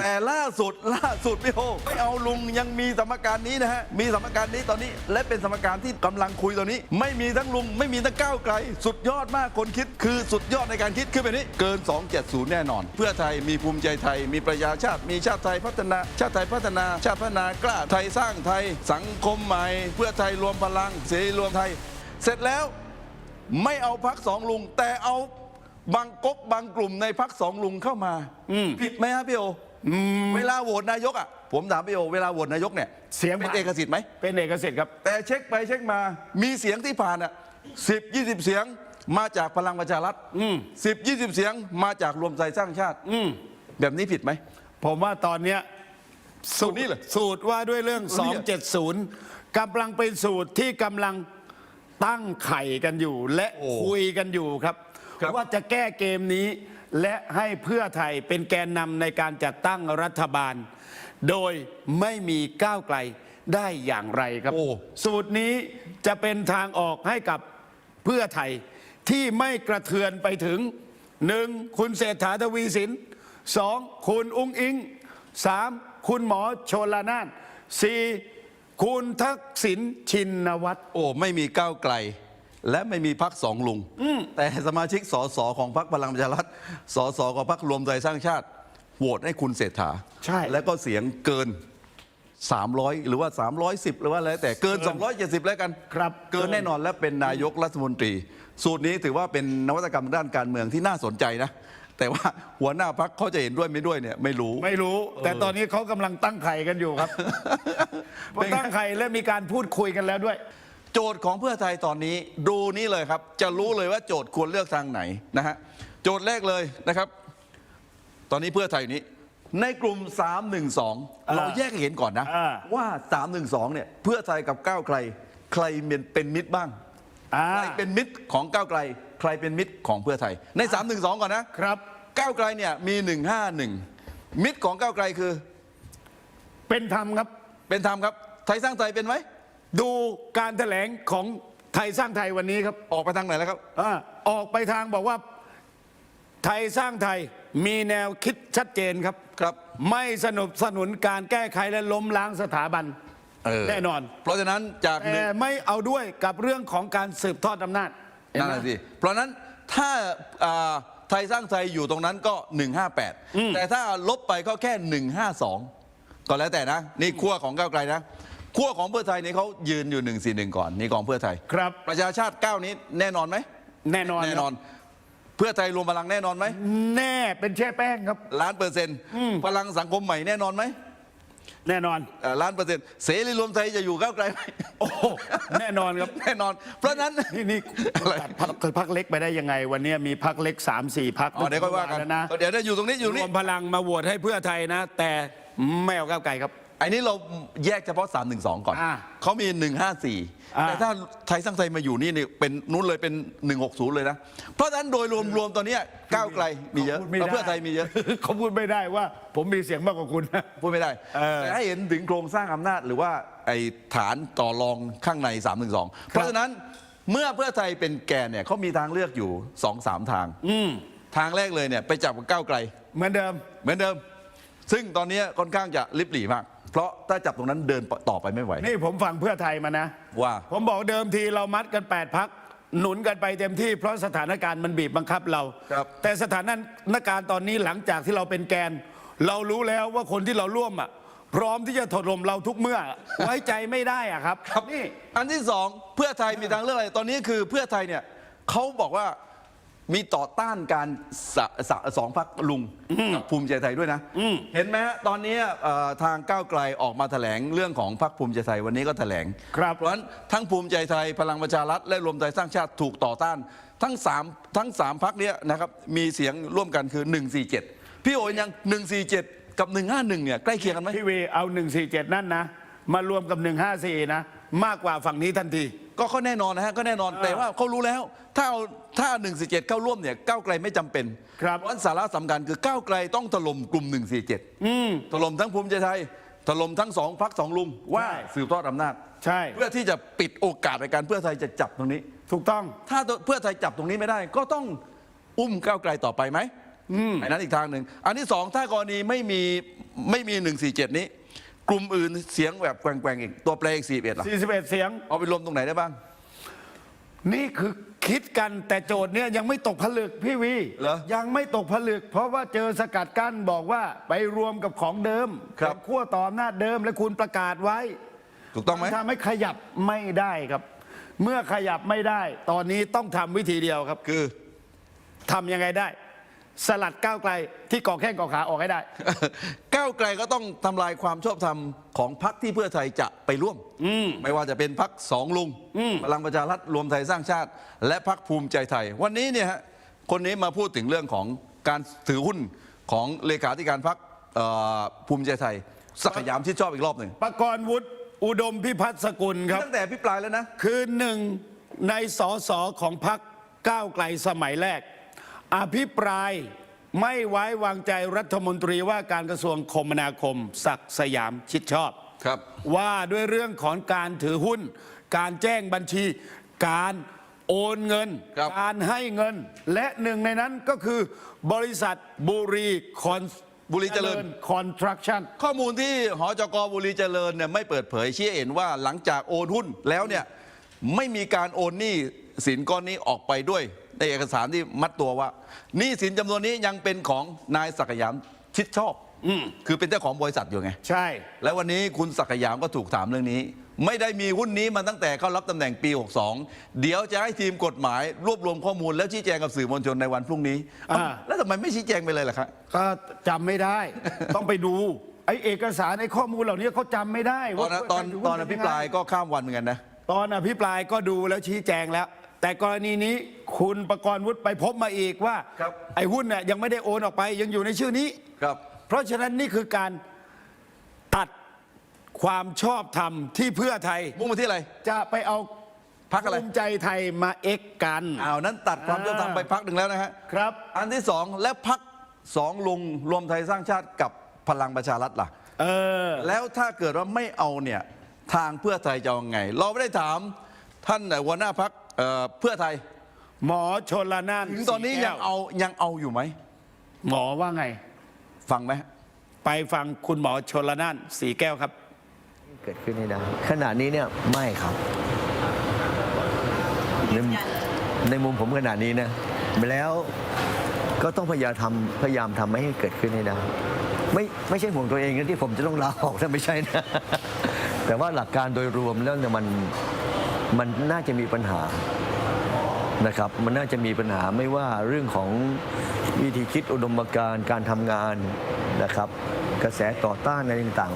แต่ล่าสุดล่าสุดพี่โฮไม่เอาลุงยังมีสมการนี้นะฮะ มีสมการนี้ตอนนี้ และเป็นสมการที่กำลังคุยตอนนี้ ไม่มีทั้งลุงไม่มีทั้งก้าวไกล สุดยอดมากคนคิดคือสุดยอดในการคิดคือแบบนี้เกิน 270 แน่นอน เพื่อไทยมีภูมิใจไทย มีประชาชาติ มีชาติไทยพัฒนา ชาติไทยพัฒนา ชาติพัฒนากล้าไทยสร้างไทย สังคมใหม่ เพื่อไทยรวมพลังเสรีรวมไทย เสร็จแล้วไม่เอาพักสองลุง แต่เอาบางก๊กบางกลุ่มในพักสองลุงเข้ามาผิดไหมฮะพี่โออ เวลาโหวตนายกอะผมถามพี่โอเวลาโหวตนายกเนี่ยเสียงเป็นผ่าน เอกสิทธิ์ไหม เป็นเอกสิทธิ์ครับ แต่เช็คไปเช็คมา มีเสียงที่ผ่านอะสิบยี่สิบเสียงมาจากพลังประชารัฐสิบยี่สิบเสียงมาจากรวมใจสร้างชาติแบบนี้ผิดไหม ผมว่าตอนเนี้ยสูตรนี้เหรอสูตรว่าด้วยเรื่อง สูตรนี้เหรอ270กำลังเป็นสูตรที่กำลังตั้งไข่กันอยู่ และโอ้คุยกันอยู่ครับ ครับ ว่าจะแก้เกมนี้ และให้เพื่อไทยเป็นแกนนำในการจัดตั้งรัฐบาล โดยไม่มีก้าวไกลได้อย่างไรครับโอ้สูตรนี้จะเป็นทางออกให้กับเพื่อไทยที่ไม่กระเทือนไปถึงหนึ่งคุณเศรษฐาทวีสินสองคุณอุ้งอิงสามคุณหมอโชลนานสี่คุณทักษิณชินวัตรโอ้ ไม่มีก้าวไกล และไม่มีพักสองลุง แต่สมาชิกสสของพักพลังประชารัฐสสของพักรวมใจสร้างชาติโหวตให้คุณเศรษฐาใช่ แล้วก็เสียงเกิน 300 หรือว่า 310 หรือว่าอะไรแต่เกิน 270 แล้วกัน ครับเกินแน่นอนและเป็นนายกรัฐมนตรี สูตรนี้ถือว่าเป็นนวัตกรรมด้านการเมืองที่น่าสนใจนะ แต่ว่าหัวหน้าพักเขาจะเห็นด้วยไม่ด้วยเนี่ยไม่รู้ ไม่รู้ แต่ตอนนี้เขากำลังตั้งไข่กันอยู่ครับเป็นไงตั้งไข่และมีการพูดคุยกันแล้วด้วย โจทย์ของเพื่อไทยตอนนี้ดูนี่เลยครับ จะรู้เลยว่าโจทย์ควรเลือกทางไหนนะฮะโจทย์แรกเลยนะครับ ตอนนี้เพื่อไทยอยู่นี้ ในกลุ่ม 312 เราแยกให้เห็นก่อนนะอ่าว่า 312 เนี่ยเพื่อไทยกับก้าวไกล ใครเป็นเป็นมิตรบ้างอ่าใครเป็นมิตรของก้าวไกล ใครเป็นมิตรของเพื่อไทย ใน 312 ก่อนนะครับก้าวไกลเนี่ยมี 151 มิตรของก้าวไกลคือ เป็นธรรมครับ เป็นธรรมครับ ไทยสร้างไทยเป็นไหม ดูการแถลงของไทยสร้างไทยวันนี้ครับออกไปทางไหนแล้วครับอาออกไปทางบอกว่าไทยสร้างไทยมีแนวคิดชัดเจนครับ ครับ ไม่สนับสนุนการแก้ไขและล้มล้างสถาบัน เออแน่นอน เพราะฉะนั้นจากหนึ่แต่งไม่เอาด้วยกับเรื่องของการสืบทอดอำนาจเห็นนั่นไหมแหละสิเพราะฉะนั้นถ้าอ่าไทยสร้างไทยอยู่ตรงนั้นก็ 158 แต่ถ้าลบไปก็แค่ 152 ก็แล้วแต่นะ นี่ขั้วของก้าวไกลนะ ขั้วของเพื่อไทยนี่เขายืนอยู่141ก่อนนี่ของเพื่อไทย ครับ ประชาชาติก้าวนี้แน่นอนไหมแน่นอนแน่นอน เพื่อไทยรวมพลังแน่นอนไหมแน่เป็นแช่แป้งครับ ล้านเปอร์เซ็นต์พลังสังคมใหม่แน่นอนไหมแน่นอนอ่าล้านเปอร์เซ็นต์เสรีรวมไทยจะอยู่ก้าวไกลไหมโอ้โหแน่นอนครับ แน่นอน เพราะฉะนั้น นี่นี่ตัดพักพักเล็กไปได้ยังไง วันนี้มีพักเล็ก 3 4พักอ๋อเดี๋ยวค่อยว่ากันแล้วนะ เดี๋ยวได้อยู่ตรงนี้อยู่ตรงรนี้ วมพลังมาโหวตให้เพื่อไทยนะ แต่ไม่เอาก้าวไกลครับ อันนี้เราแยกเฉพาะ 312 ก่อน อ่าเขามีอ่า154แต่ถ้าไทยสร้างไทยมาอยู่นี่นี่เป็นนู้นเลยเป็น 160 เลยนะ เพราะฉะนั้นโดยรวมๆตอนเนี้ยก้าวไกลมีเยอะขาพูดไม่ได้เพื่อไทยมีเยอะ เขาพูดไม่ได้ว่า ผมมีเสียงมากกว่าคุณนะ พูดไม่ได้ เออแต่ให้เห็นถึงโครงสร้างอำนาจหรือว่าไอ้ฐานต่อรองข้างใน 312 เพราะฉะนั้นเมื่อเพื่อไทยเป็นแกนเนี่ยเขามีทางเลือกอยู่ 2-3 ทางทางแรกเลยเนี่ยไปจับกับก้าวไกล เหมือนเดิม เหมือนเดิม ซึ่งตอนนี้ค่อนข้างจะลิบหลี่มาก เพราะถ้าจับตรงนั้นเดินต่อไปไม่ไหว นี่ผมฟังเพื่อไทยมานะ ว่า ผมบอกเดิมทีเรามัดกัน 8พักหนุนกันไปเต็มที่เพราะสถานการณ์มันบีบบังคับเรา ครับแต่สถานการณ์ตอนนี้หลังจากที่เราเป็นแกน เรารู้แล้วว่าคนที่เราร่วมอะพร้อมที่จะถล่มเราทุกเมื่อ ไว้ใจไม่ได้อะครับนี่ อันที่สองเพื่อไทยมีทางเลือกอะไรตอนนี้คือเพื่อไทยเนี่ยเขาบอกว่า มีต่อต้านการสะสะสองพักลุงกับภูมิใจไทยด้วยนะ เห็นไหมฮะตอนนี้เอ่อทางก้าวไกลออกมาแถลงเรื่องของพักภูมิใจไทยวันนี้ก็แถลงครับเพราะฉะนั้นทั้งภูมิใจไทยพลังประชารัฐและรวมไทยสร้างชาติถูกต่อต้าน ทั้งสามทั้งสามพักเนี้ยนะครับมีเสียงร่วมกันคือ 147 พี่โอยยัง 147 กับ 151เนี่ยใกล้เคียงกันไหม พี่วีเอา 147 นั่นนะ มารวมกับ 154 นะ มากกว่าฝั่งนี้ทันที ก็ก็แน่นอนนะฮะก็แน่นอนแต่ว่าเขารู้แล้ว ถ้าเอาถ้า147เข้าร่วมเนี่ยก้าวไกลไม่จำเป็นครับเพราะฉะนั้นสาระสำคัญคือก้าวไกลต้องถล่มกลุ่ม 147ถล่มทั้งภูมิใจไทยถล่มทั้งสองพักสองลุงว่าใช่ สืบทอดอำนาจ ใช่ เพื่อที่จะปิดโอกาสในการเพื่อไทยจะจับตรงนี้ ถูกต้อง ถ้าเพื่อไทยจับตรงนี้ไม่ได้ ก็ต้องอุ้มก้าวไกลต่อไปไหมอันนั้นอีกทางหนึ่ง อันที่สองถ้ากรณีไม่มีไม่มีหนึ่งสี่เจ็ดนี้ กลุ่มอื่นเสียงแบบแกว่งๆอีกตัวแปรอีกสี่เอ็ดล่ะ41 เสียง เอาไปรวมตรงไหนได้บ้าง นี่คือคิดกันแต่โจทย์เนี่ยยังไม่ตกผลึกพี่วีเหรอยังไม่ตกผลึก เพราะว่าเจอสกัดกั้นบอกว่าไปรวมกับของเดิมครับ เป็นขั้วต่ออำนาจเดิมและคุณประกาศไว้ ถูกต้องไหมนทำให้ขยับไม่ได้ครับ เมื่อขยับไม่ได้ ตอนนี้ต้องทำวิธีเดียวครับคือ ทำยังไงได้ สลัดก้าวไกลที่ก่อแข้งก่อขาออกให้ได้ ก้าวไกลก็ต้องทำลายความชอบธรรมของพรรคที่เพื่อไทยจะไปร่วม ไม่ว่าจะเป็นพรรคสองลุงพลังประชารัฐรวมไทยสร้างชาติ และพรรคภูมิใจไทย วันนี้เนี่ยฮะคนนี้มาพูดถึงเรื่องของการถือหุ้นของเลขาธิการพรรคเอ่อภูมิใจไทยสักดิ์สยามที่ชอบอีกรอบหนึ่งประกรณ์วุฒิอุดมพิพัฒน์สกุลครับ ตั้งแต่พิปรายแล้วนะ คือหนึ่งในสอสอของพรรคก้าวไกลสมัยแรก อภิปรายไม่ไว้วางใจรัฐมนตรีว่าการกระทรวงคมนาคมศักดิ์สยามชิดชอบครับ ว่าด้วยเรื่องของการถือหุ้น การแจ้งบัญชี การโอนเงิน ครับ การให้เงิน และหนึ่งในนั้นก็คือบริษัทบุรีคอนบุรีเจริญ คอนสตรักชั่น ข้อมูลที่หอจกบุรีเจริญเนี่ยไม่เปิดเผยชี้ให้เห็นว่าหลังจากโอนหุ้นแล้วเนี่ยไม่มีการโอนหนี้สินก้อนนี้ออกไปด้วย ในเอกสารที่มัดตัวว่าหนี้สินจำนวนนี้ยังเป็นของนายศักดิ์สยามชิดชอบคือเป็นเจ้าของบริษัทอยู่ไง ใช่ แล้ววันนี้คุณศักดิ์สยามก็ถูกถามเรื่องนี้ ไม่ได้มีหุ้นนี้มาตั้งแต่เข้ารับตำแหน่งปี 62 เดี๋ยวจะให้ทีมกฎหมาย รวบรวมข้อมูลแล้วชี้แจงกับสื่อมวลชนในวันพรุ่งนี้เอ้าแล้วทำไมไม่ชี้แจงไปเลยล่ะครับ ก็จำไม่ได้ ต้องไปดู ไอ้เอกสารไอ้ข้อมูลเหล่านี้เขาจำไม่ได้ตอนนั้นตอนตอนอภิปรายก็ข้ามวันเหมือนกันนะ ตอนอภิปรายก็ดูแล้วชี้แจงแล้ว แต่กรณีนี้คุณประกรณ์วุฒิไปพบมาอีกว่า ครับ ไอ้หุ้นเนี่ยยังไม่ได้โอนออกไปยังอยู่ในชื่อนี้ ครับ เพราะฉะนั้นนี่คือการตัดความชอบธรรมที่เพื่อไทย มุ่งมาที่อะไร จะไปเอาพรรคอะไร ภูมิใจไทยมาเอ็กกัน อ้าวนั้นตัดความชอบธรรมไปพักหนึ่งแล้วนะฮะครับ อันที่สองและพักสองลุงรวมไทยสร้างชาติกับพลังประชารัฐล่ะ เออ แล้วถ้าเกิดว่าไม่เอาเนี่ยทางเพื่อไทยจะเอาไง เราไม่ได้ถามท่านหัวหน้าพัก เพื่อไทยหมอชนละนานถึงตอนนี้ศรีแก้ยัวงเอายังเอาอยู่ไหม หมอว่าไง ฟังไหม ไปฟังคุณหมอชนละนานสีแก้วครับ เกิดขึ้นให้ได้ขณะนี้เนี่ยไม่ครับ ในในมุมผมขณะนี้นะแล้วก็ต้องพยายามทำพยายามทำให้เกิดขึ้นให้ได้ไม่ไม่ใช่ห่วงตัวเองนะที่ผมจะต้องลาออกนะไม่ใช่นะ แต่ว่าหลักการโดยรวมแล้วเนี่ยมัน มันน่าจะมีปัญหานะครับ มันน่าจะมีปัญหาไม่ว่าเรื่องของวิธีคิดอุดมการณ์การทำงานนะครับ กระแสต่อต้านอะไรต่าง